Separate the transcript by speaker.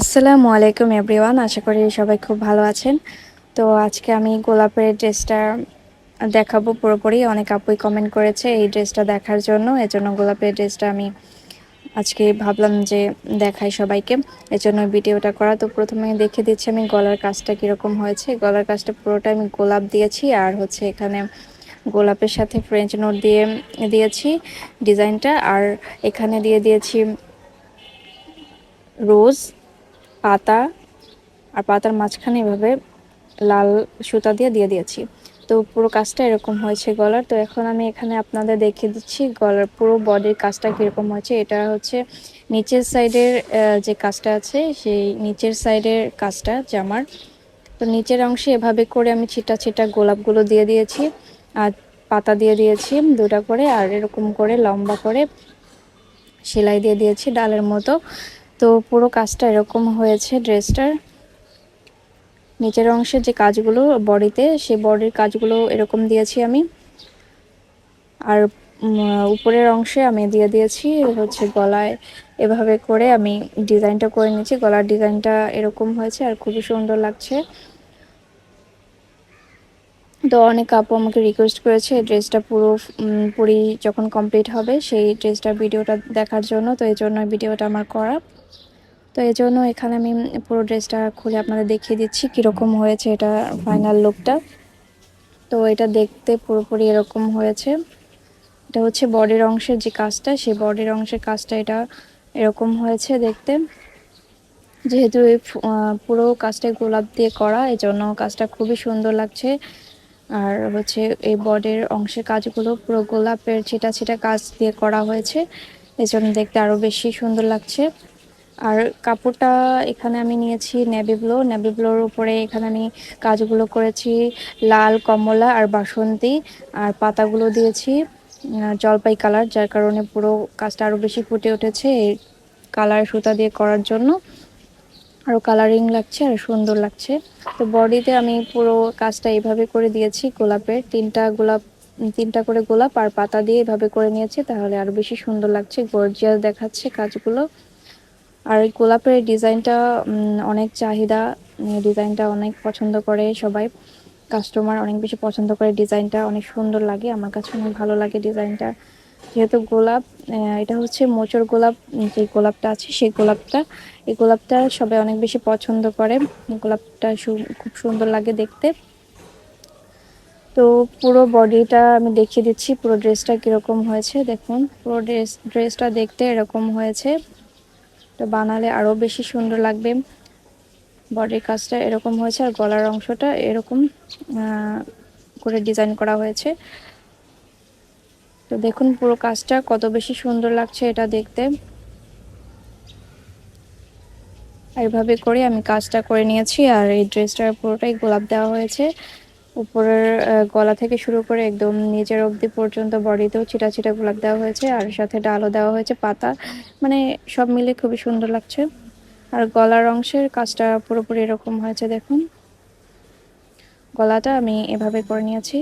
Speaker 1: আসসালামু আলাইকুম এভরিওয়ান, আশা করি সবাই খুব ভালো আছেন। তো আজকে আমি গোলাপের ড্রেসটা দেখাবো পুরোপুরি। অনেক আপুই কমেন্ট করেছে এই ড্রেসটা দেখার জন্য। এজন্য গোলাপের ড্রেসটা আমি আজকে ভাবলাম যে দেখাই সবাইকে। এজন্য ভিডিওটা করা। তো প্রথমে দেখে দিচ্ছি আমি গলার কাজটা কীরকম হয়েছে। গলার কাজটা পুরোটা আমি গোলাপ দিয়েছি আর হচ্ছে এখানে গোলাপের সাথে ফ্রেঞ্চ নোট দিয়ে দিয়েছি ডিজাইনটা। আর এখানে দিয়ে দিয়েছি রোজ পাতা আর পাতার মাঝখানে এভাবে লাল সুতা দিয়ে দিয়ে দিয়েছি। তো পুরো কাজটা এরকম হয়েছে গলার। তো এখন আমি এখানে আপনাদের দেখিয়ে দিচ্ছি গলার পুরো বডির কাজটা কীরকম হয়েছে। এটা হচ্ছে নিচের সাইডের যে কাজটা আছে, সেই নিচের সাইডের কাজটা জামার তো নিচের অংশে এভাবে করে আমি ছিটা ছিটা গোলাপগুলো দিয়ে দিয়েছি আর পাতা দিয়ে দিয়েছি দুটা করে। আর এরকম করে লম্বা করে সেলাই দিয়ে দিয়েছি ডালের মতো। তো পুরো কাজটা এরকম হয়েছে ড্রেসটার। নিচের অংশের যে কাজগুলো বডিতে, সে বডির কাজগুলো এরকম দিয়েছি আমি। আর উপরের অংশে আমি দিয়ে দিয়েছি হচ্ছে গলায়। এভাবে করে আমি ডিজাইনটা করে নিয়েছি। গলার ডিজাইনটা এরকম হয়েছে আর খুবই সুন্দর লাগছে। তো অনেক আপু আমাকে রিকোয়েস্ট করেছে ড্রেসটা পুরো পুরি যখন কমপ্লিট হবে সেই ড্রেসটার ভিডিওটা দেখার জন্য। তো এই জন্য ভিডিওটা আমার করা। তো এই জন্য এখানে আমি পুরো ড্রেসটা খুলে আপনাদের দেখিয়ে দিচ্ছি কীরকম হয়েছে এটা ফাইনাল লুকটা তো এটা দেখতে পুরোপুরি এরকম হয়েছে। এটা হচ্ছে বডির অংশের যে কাজটা, সেই বডির অংশের কাজটা এটা এরকম হয়েছে দেখতে। যেহেতু এই পুরো কাজটা গোলাপ দিয়ে করা এই জন্য কাজটা খুবই সুন্দর লাগছে। আর হচ্ছে এই বডির অংশের কাজগুলো পুরো গোলাপের ছিটা ছিটা কাজ দিয়ে করা হয়েছে। এই জন্য দেখতে আরও বেশি সুন্দর লাগছে। আর কাপড়টা এখানে আমি নিয়েছি নেভি ব্লো নেভি ব্লোর উপরে এখানে আমি কাজগুলো করেছি, লাল, কমলা আর বাসন্তী আর পাতাগুলো দিয়েছি জলপাই কালার যার কারণে পুরো কাজটা আরও বেশি ফুটে উঠেছে এই কালার সুতা দিয়ে করার জন্য। আরও কালারিং লাগছে, আর সুন্দর লাগছে। তো বডিতে আমি পুরো কাজটা এইভাবে করে দিয়েছি, গোলাপের তিনটা গোলাপ, তিনটা করে গোলাপ আর পাতা দিয়ে এভাবে করে নিয়েছি, তাহলে আরও বেশি সুন্দর লাগছে গর্জিয়াস দেখাচ্ছে কাজগুলো। আর গোলাপের ডিজাইনটা অনেক চাহিদা ডিজাইনটা অনেক পছন্দ করে সবাই। কাস্টমার অনেক বেশি পছন্দ করে ডিজাইনটা, অনেক সুন্দর লাগে, আমার কাছে অনেক ভালো লাগে ডিজাইনটা। যেহেতু গোলাপ এটা হচ্ছে মোচর গোলাপ যে গোলাপটা আছে সেই গোলাপটা। এই গোলাপটা সবাই অনেক বেশি পছন্দ করে, গোলাপটা খুব সুন্দর লাগে দেখতে। তো পুরো বডিটা আমি দেখিয়ে দিচ্ছি, পুরো ড্রেসটা কীরকম হয়েছে, দেখুন। পুরো ড্রেস, ড্রেসটা দেখতে এরকম হয়েছে। তো বানালে আরও বেশি সুন্দর লাগবে। বডির কাজটা এরকম হয়েছে আর গলার অংশটা এরকম করে ডিজাইন করা হয়েছে। তো দেখুন পুরো কাজটা কত বেশি সুন্দর লাগছে এটা দেখতে। এইভাবে করে আমি কাজটা করে নিয়েছি আর এই ড্রেসটার পুরোটাই গোলাপ দেওয়া হয়েছে। উপরের গলা থেকে শুরু করে একদম নিচের অবধি পর্যন্ত বডিতেও ছিটা ছিটা গোলাপ দেওয়া হয়েছে আর সাথে ডালও দেওয়া হয়েছে, পাতা। মানে সব মিলে খুবই সুন্দর লাগছে। আর গলার অংশের কাজটা পুরোপুরি এরকম হয়েছে, দেখুন। গলাটা আমি এভাবে করে নিয়েছি।